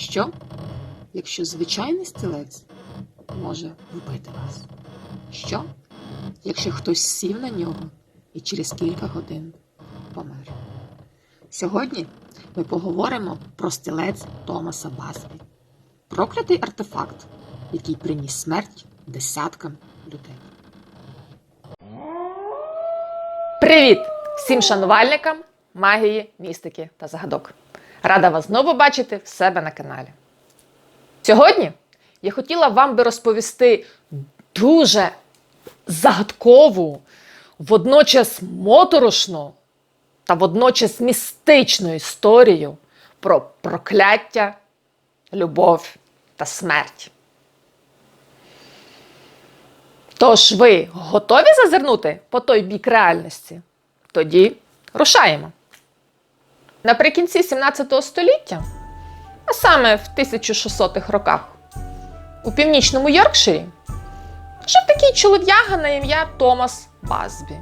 Що, якщо звичайний стілець може вбити вас? Що, якщо хтось сів на нього і через кілька годин помер? Сьогодні ми поговоримо про стілець Томаса Басбі. Проклятий артефакт, який приніс смерть десяткам людей. Привіт всім шанувальникам магії, містики та загадок. Рада вас знову бачити в себе на каналі. Сьогодні я хотіла вам би розповісти дуже загадкову, водночас моторошну та водночас містичну історію про прокляття, любов та смерть. Тож ви готові зазирнути по той бік реальності? Тоді рушаємо. Наприкінці 17 століття, а саме в 1600-х роках, у північному Йоркширі жив такий чолов'яга на ім'я Томас Базбі.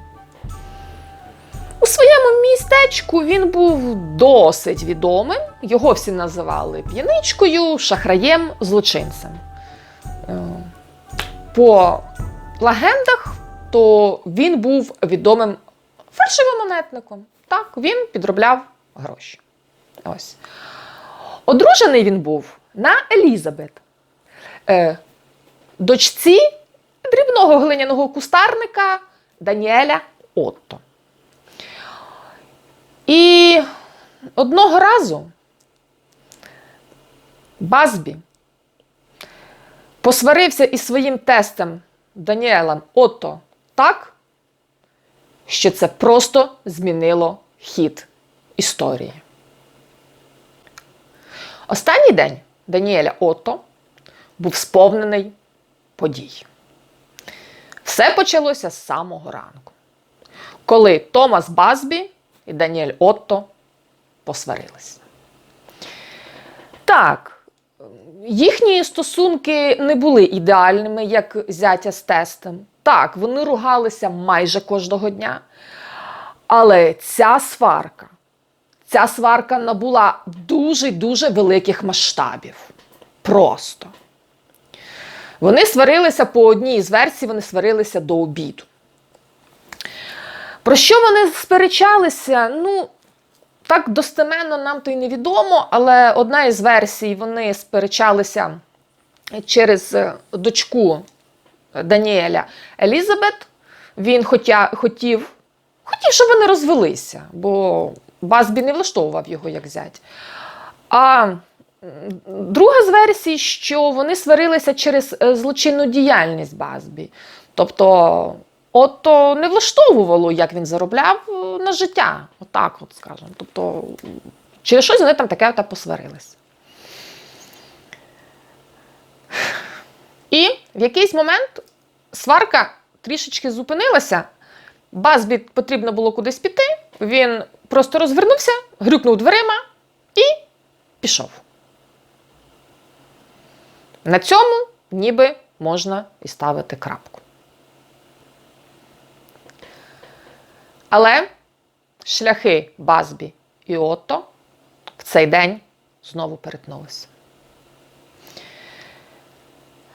У своєму містечку він був досить відомим. Його всі називали п'яничкою, шахраєм, злочинцем. Е, По легендах, то він був відомим фальшивомонетником. Так, він підробляв гроші. Ось. Одружений він був на Елізабет, е, дочці дрібного глиняного кустарника Даніеля Отто. І одного разу Базбі посварився із своїм тестем Даніелем Отто так, що це просто змінило хід історії. Останній день Даніеля Отто був сповнений подій. Все почалося з самого ранку, коли Томас Базбі і Даніель Отто посварились. Так, їхні стосунки не були ідеальними, як зятя з тестем. Так, вони ругалися майже кожного дня. Але ця сварка, ця сварка набула дуже-дуже великих масштабів. Просто. Вони сварилися по одній з версій, вони сварилися до обіду. Про що вони сперечалися? Ну, так достеменно нам то й невідомо, але одна із версій вони сперечалися через е, дочку Даніеля Елізабет. Він хотя, хотів, хотів, щоб вони розвелися, бо Базбі не влаштовував його як зять. А друга з версій, що вони сварилися через е, злочинну діяльність Базбі. Тобто, Отто не влаштовувало, як він заробляв е, на життя. Отак, от скажемо. Тобто, через щось вони там таке от посварились. І в якийсь момент сварка трішечки зупинилася. Базбі потрібно було кудись піти. Він просто розвернувся, грюкнув дверима і пішов. На цьому ніби можна і ставити крапку. Але шляхи Базбі і Отто в цей день знову перетнулися.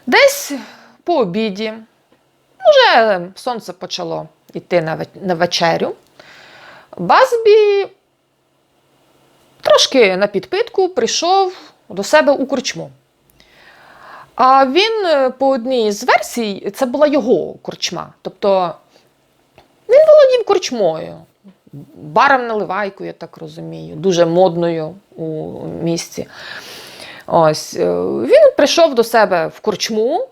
Десь по обіді, вже сонце почало йти на вечерю. Базбі трошки на підпитку прийшов до себе у корчму. А він е, по одній з версій, це була його корчма. Тобто він володів корчмою, баром наливайкою, я так розумію, дуже модною у місті. Ось е, він прийшов до себе в корчму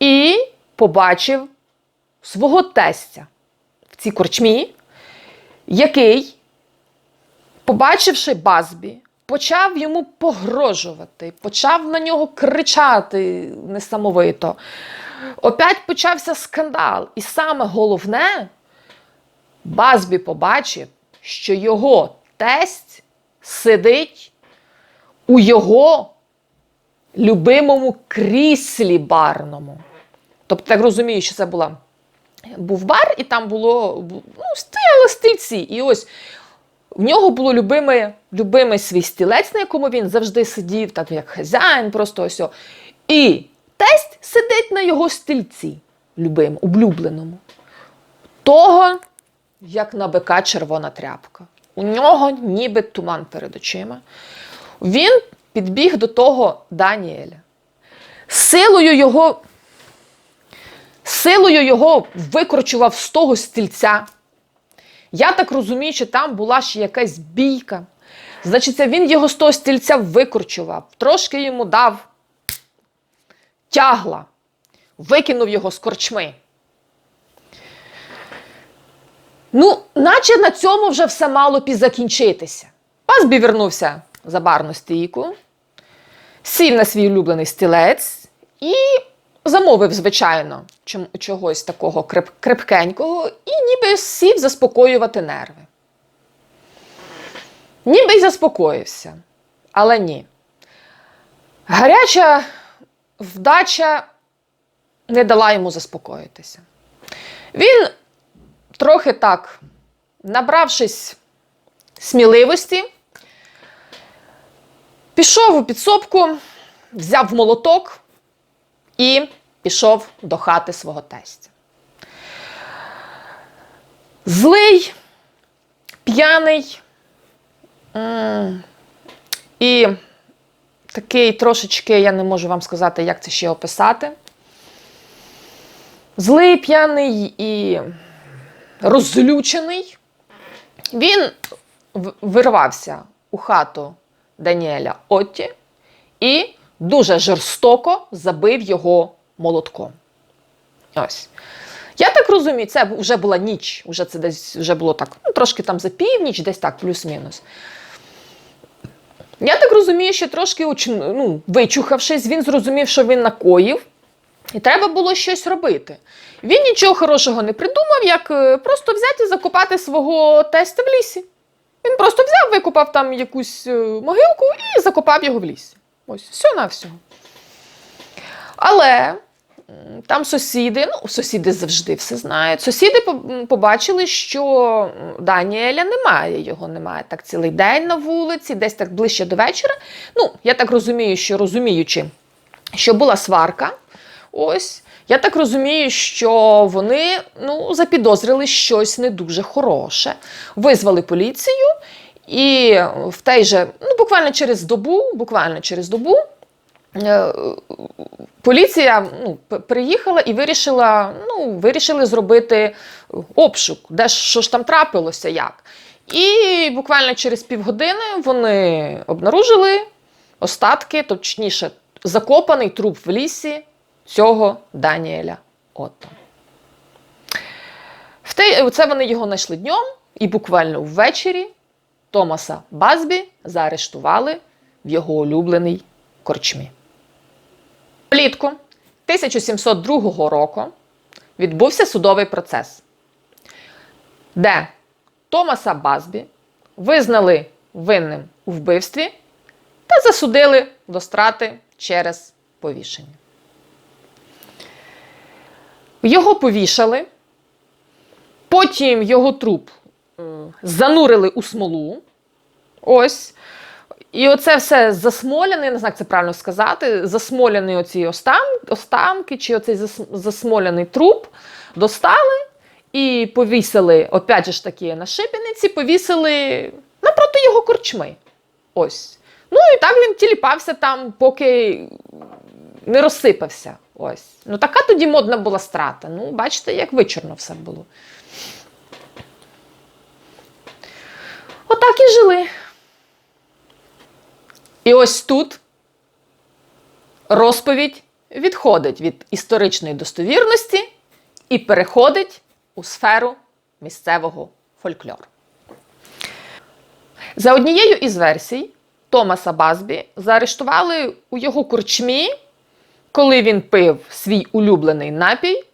і побачив свого тестя в цій корчмі, який, побачивши Базбі, почав йому погрожувати, почав на нього кричати несамовито. Опять почався скандал. І саме головне, Базбі побачив, що його тесть сидить у його любимому кріслі барному. Тобто, так розумію, що це була, був бар, і там було ну, стояли стільці. І ось В нього було любимий, любимий свій стілець, на якому він завжди сидів, так як хазяїн, просто ось. о. І тесть сидить на його стільці, любим, улюбленому. Того, як на бика червона тряпка. У нього ніби туман перед очима. Він підбіг до того Даніеля. Силою його, силою його викручував з того стільця. Я так розумію, що там була ще якась бійка. Значить, він його з того стільця викручував, трошки йому дав тягла, викинув його з корчми. Ну, наче на цьому вже все мало і. Пасбі вернувся за барну стійку, сів на свій улюблений стілець і замовив, звичайно, чогось такого креп- крепкенького, і ніби сів заспокоювати нерви. Ніби й заспокоївся, але ні. Гаряча вдача не дала йому заспокоїтися. Він трохи так, набравшись сміливості, пішов у підсобку, взяв молоток і пішов до хати свого тестя. Злий, п'яний і такий трошечки, я не можу вам сказати, як це ще описати. Злий, п'яний і розлючений, він вирвався у хату Даніеля Отті і дуже жорстоко забив його молотком. Ось. Я так розумію, це вже була ніч, вже це десь вже було так, ну, трошки там за північ, десь так, плюс-мінус. Я так розумію, що трошки ну, вичухавшись, він зрозумів, що він накоїв, і треба було щось робити. Він нічого хорошого не придумав, як е, просто взяти і закопати свого тестя в лісі. Він просто взяв, викопав там якусь е, могилку і закопав його в лісі. Ось, все на всього. Але там сусіди, ну, сусіди завжди все знають. Сусіди побачили, що Даніеля немає, його немає так цілий день на вулиці, десь так ближче до вечора. Ну, я так розумію, що розуміючи, що була сварка. Ось. Я так розумію, що вони ну, запідозрили щось не дуже хороше. Визвали поліцію, і в той же, ну, буквально через добу, буквально через добу, е, поліція ну, приїхала і вирішила, ну, вирішили зробити обшук, де що ж там трапилося, як. І буквально через півгодини вони обнаружили остатки, точніше, закопаний труп в лісі цього Даніеля Отто. Це вони його знайшли днем, і буквально ввечері Томаса Базбі заарештували в його улюбленій корчмі. Влітку 1702 року відбувся судовий процес, де Томаса Базбі визнали винним у вбивстві та засудили до страти через повішення. Його повішали, потім його труп занурили у смолу. Ось. І оце все засмоляне, не знаю, як це правильно сказати, засмоляні оці остам, останки, чи оцей зас- засмоляний труп достали і повісили, опять же ж таки, на шибениці, повісили напроти його корчми. Ось. Ну і так він тіліпався там, поки не розсипався. Ось. Ну така тоді модна була страта. Ну, бачите, як вичорно все було. Отак і жили. І ось тут розповідь відходить від історичної достовірності і переходить у сферу місцевого фольклору. За однією із версій, Томаса Базбі заарештували у його корчмі, коли він пив свій улюблений напій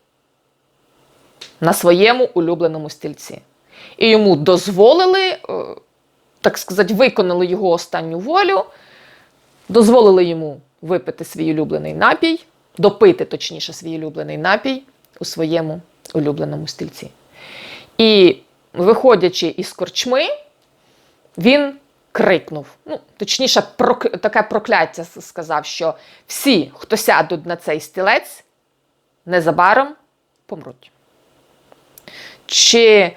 на своєму улюбленому стільці. І йому дозволили, е, так сказати, виконали його останню волю, дозволили йому випити свій улюблений напій, допити, точніше, свій улюблений напій у своєму улюбленому стільці. І виходячи із корчми, він крикнув. Ну, точніше, прок... таке прокляття сказав, що всі, хто сядуть на цей стілець, незабаром помруть. Чи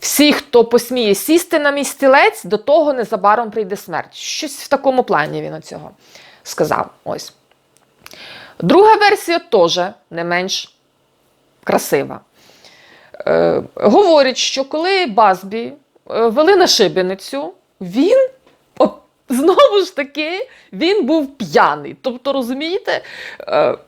всі, хто посміє сісти на мій стілець, до того незабаром прийде смерть. Щось в такому плані він оцього сказав. Ось. Друга версія теж не менш красива. Е, говорять, що коли Базбі е, вели на шибеницю, він знову ж таки він був п'яний. Тобто, розумієте, е,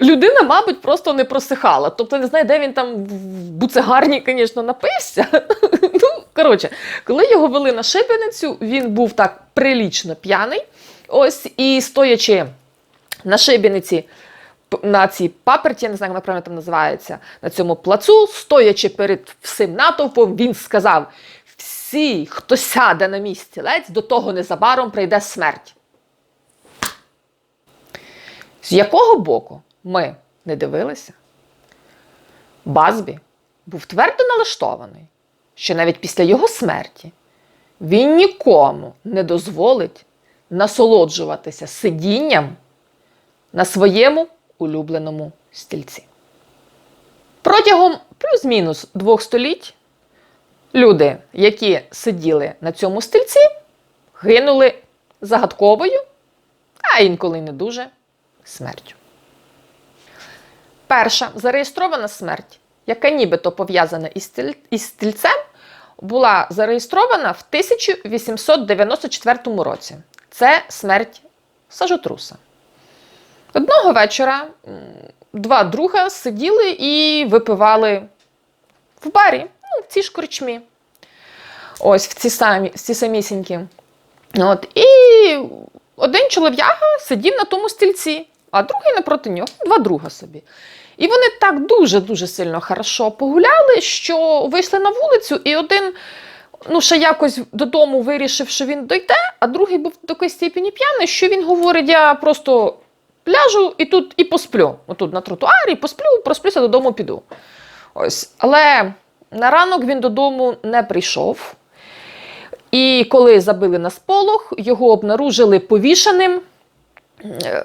людина, мабуть, просто не просихала. Тобто, не знаю, де він там в буцегарні, звісно, напився. ну, коротше, коли його вели на шибеницю, він був так прилічно п'яний. Ось, і стоячи на шибениці, на цій паперті, я не знаю, як вона там називається, на цьому плацу, стоячи перед всім натовпом, він сказав: всі, хто сяде на мій стілець, до того незабаром прийде смерть. З якого боку ми не дивилися? Базбі був твердо налаштований, що навіть після його смерті він нікому не дозволить насолоджуватися сидінням на своєму улюбленому стільці. Протягом плюс-мінус двох століть люди, які сиділи на цьому стільці, гинули загадковою, а інколи не дуже смертю. Перша зареєстрована смерть, яка нібито пов'язана із, стіль... із стільцем, була зареєстрована в 1894 році. Це смерть сажотруса. Одного вечора два друга сиділи і випивали в барі, ну, в цій ж корчмі. Ось в ці самі, в ці самісінькі. От, і один чолов'яга сидів на тому стільці, а другий напроти нього, два друга собі. І вони так дуже-дуже сильно хорошо погуляли, що вийшли на вулицю, і один, ну, ще якось додому вирішив, що він дойде, а другий був до такої степені п'яний, що він говорить: я просто ляжу і тут і посплю. Отут на тротуарі, посплю, просплюся додому піду. Ось. Але на ранок він додому не прийшов. І коли забили на сполох, його обнаружили повішеним е,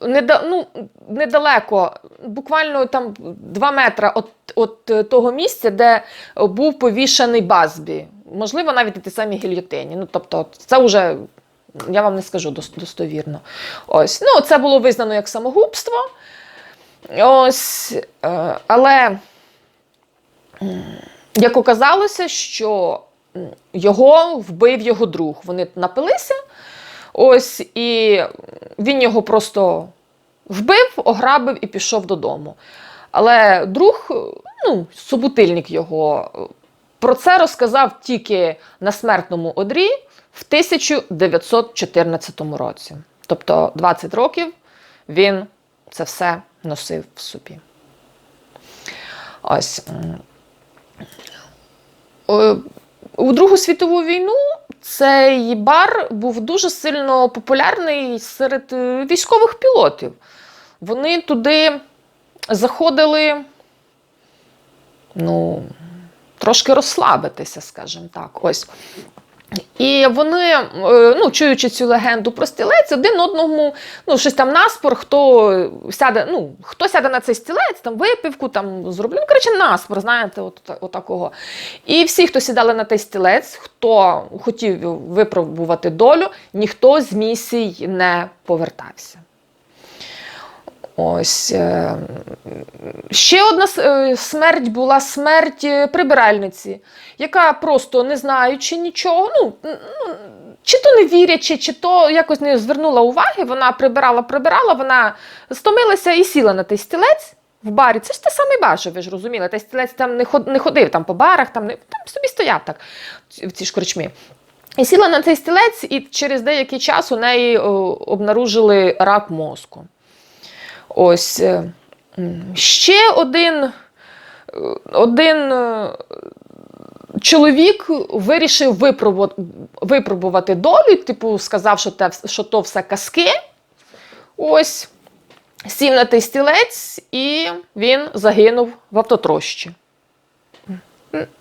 неда, ну, недалеко, буквально там 2 метри від, того місця, де був повішений Базбі. Можливо, навіть і ті самі гільйотині. Ну, тобто, це вже я вам не скажу достовірно. Ось. Ну, це було визнано як самогубство. Ось, е, але як оказалося, що його вбив його друг. Вони напилися. Ось, і він його просто вбив, ограбив і пішов додому. Але друг, ну, собутильник його, про це розказав тільки на смертному одрі в 1914 році. Тобто 20 років він це все носив в собі. Ось. Е, У Другу світову війну цей бар був дуже сильно популярний серед е, військових пілотів. Вони туди заходили, ну, трошки розслабитися, скажімо так. Ось. І вони, е, ну, чуючи цю легенду про стілець, один одному, ну, щось там наспор, хто сяде, ну, хто сяде на цей стілець, там випивку там зроблю. Ну, коротше, наспор, знаєте, от, от такого. І всі, хто сідали на той стілець, хто хотів випробувати долю, ніхто з місій не повертався. Ось. е, Ще одна е, смерть була смерть е, прибиральниці, яка просто не знаючи нічого, ну, ну, чи то не вірячи, чи то якось не звернула уваги, вона прибирала, прибирала, вона стомилася і сіла на той стілець в барі. Це ж те самий бар, що ви ж розуміли. Той стілець там не ходив там по барах, там, не, там собі стояв так в цій ж корчмі. І сіла на цей стілець, і через деякий час у неї обнаружили рак мозку. Ось е, ще один, е, один е, чоловік вирішив випробувати, долю, типу, сказав, що, те, що то все казки. Ось сів на той стілець, і він загинув в автотрощі.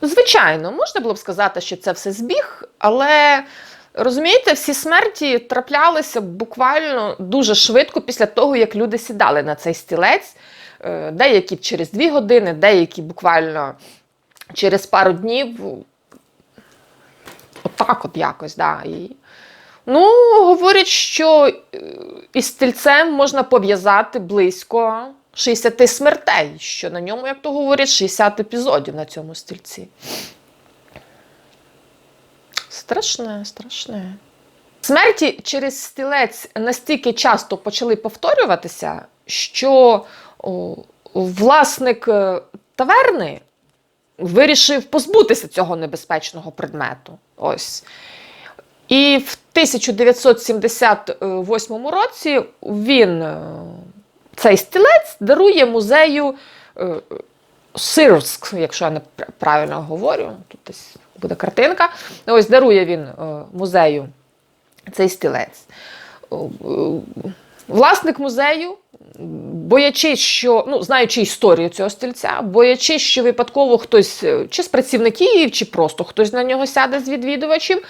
Звичайно, можна було б сказати, що це все збіг, але розумієте, всі смерті траплялися буквально дуже швидко після того, як люди сідали на цей стілець. Е, Деякі через дві години, деякі буквально через пару днів. Отак, от якось, да. І, ну, говорять, що е, із стільцем можна пов'язати близько 60 смертей, що на ньому, як то говорять, 60 епізодів на цьому стільці. Страшне, страшне. Смерті через стілець настільки часто почали повторюватися, що о, власник е, таверни вирішив позбутися цього небезпечного предмету. Ось. І в 1978 році він, е, цей стілець, дарує музею е, Сирськ, якщо я не правильно говорю, тут десь буде картинка. Ось дарує він е, музею цей стілець. Е, е, Власник музею, боячись, що, ну, знаючи історію цього стільця, боячись, що випадково хтось, чи з працівників, чи просто хтось на нього сяде з відвідувачів,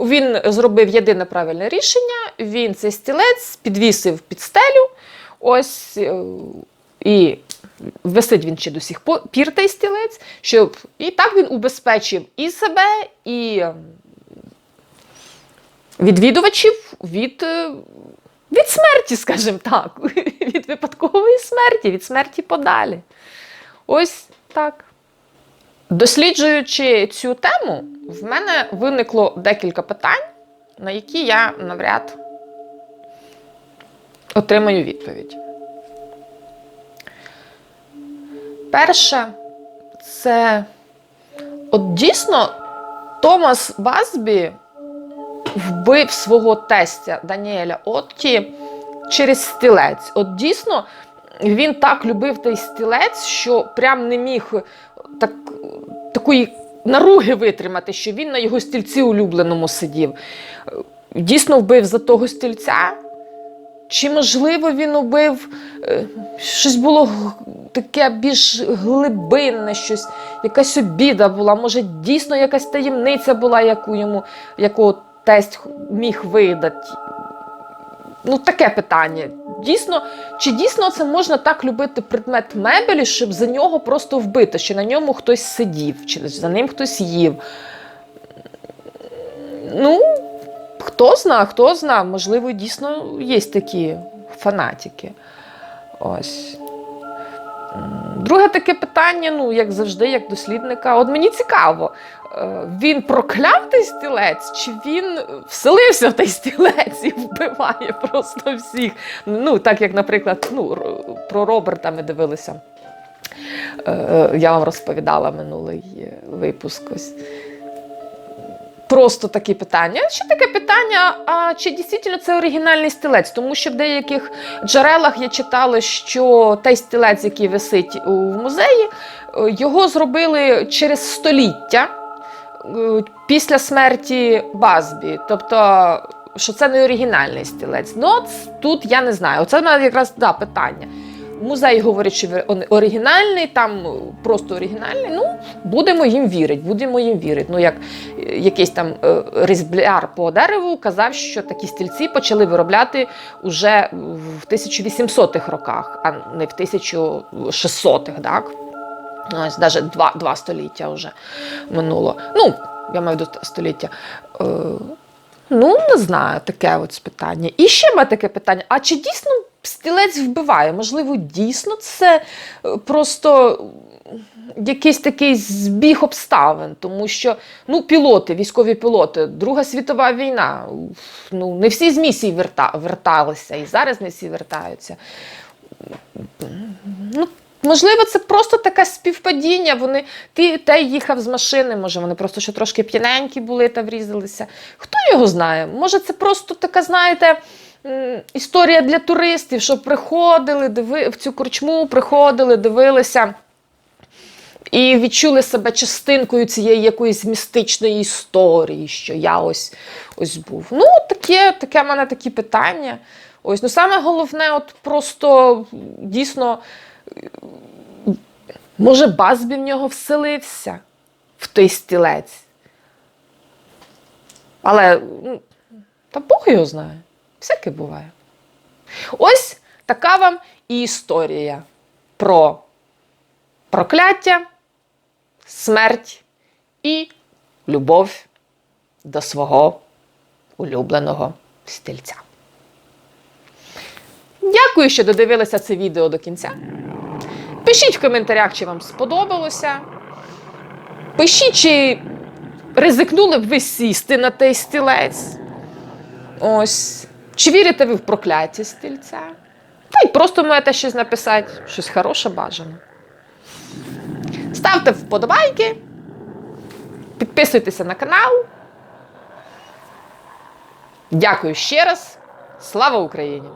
він зробив єдине правильне рішення. Він цей стілець підвісив під стелю. Ось і висить він ще до сих пір той стілець, щоб і так він убезпечив і себе, і ем, відвідувачів від, е, від смерті, скажімо так, від випадкової смерті, від смерті подалі. Ось так. Досліджуючи цю тему, в мене виникло декілька питань, на які я навряд отримаю відповідь. Перше, це от дійсно Томас Базбі вбив свого тестя Даніеля Отті через стілець. От дійсно він так любив той стілець, що прям не міг так, такої наруги витримати, що він на його стільці улюбленому сидів. Дійсно вбив за того стільця. Чи можливо він убив е, щось було таке більш глибинне, щось, якась обіда була, може, дійсно якась таємниця була, яку йому яку тесть міг видати. Ну, таке питання. Дійсно, чи дійсно це можна так любити предмет мебелі, щоб за нього просто вбити, що на ньому хтось сидів, чи за ним хтось їв? Ну, Хто зна, хто зна, можливо, дійсно є такі фанатики. Ось. Друге таке питання, ну, як завжди, як дослідника. От мені цікаво, е, він прокляв той стілець, чи він вселився в той стілець і вбиває просто всіх. Ну, так як, наприклад, ну, про Роберта ми дивилися. Е, Я вам розповідала минулий е, випуск. Ось просто такі питання. Ще таке питання: а чи дійсно це оригінальний стілець? Тому що в деяких джерелах я читала, що той стілець, який висить у музеї, його зробили через століття е, після смерті Базбі. Тобто, що це не оригінальний стілець. Ну, тут я не знаю. Оце в мене якраз да, питання. Музей говорить, що оригінальний, там просто оригінальний. Ну, будемо їм вірити, будемо їм вірити. Ну, як е, якийсь там е, різбляр по дереву казав, що такі стільці почали виробляти уже в 1800-х роках, а не в 1600-х, так? Ось навіть два, два століття вже минуло. Ну, я маю виду століття. Е, ну, не знаю, таке ось питання. І ще мене таке питання: а чи дійсно стілець вбиває? Можливо, дійсно це е, просто якийсь такий збіг обставин, тому що ну, пілоти, військові пілоти, Друга світова війна. Ну, не всі з місій верта, верталися, і зараз не всі вертаються. Ну, Можливо, це просто таке співпадіння. Вони ти те їхав з машини, може, вони просто ще трошки п'яненькі були та врізалися. Хто його знає? Може, це просто така, знаєте, історія для туристів, що приходили, диви... в цю корчму приходили, дивилися. І відчули себе частинкою цієї якоїсь містичної історії, що я ось ось був. Ну, таке, таке в мене такі питання. Ось, ну саме головне, от просто дійсно, може, Базбі в нього вселився. в той стілець. Але ну, та Бог його знає. Всяке буває. Ось така вам і історія про прокляття, смерть і любов до свого улюбленого стільця. Дякую, що додивилися це відео до кінця. Пишіть в коментарях, чи вам сподобалося. Пишіть, чи ризикнули б ви сісти на той стілець. Ось. Чи вірите ви в прокляття стільця? Та й просто маєте щось написати, щось хороше бажано. Ставте вподобайки, підписуйтеся на канал. Дякую ще раз. Слава Україні!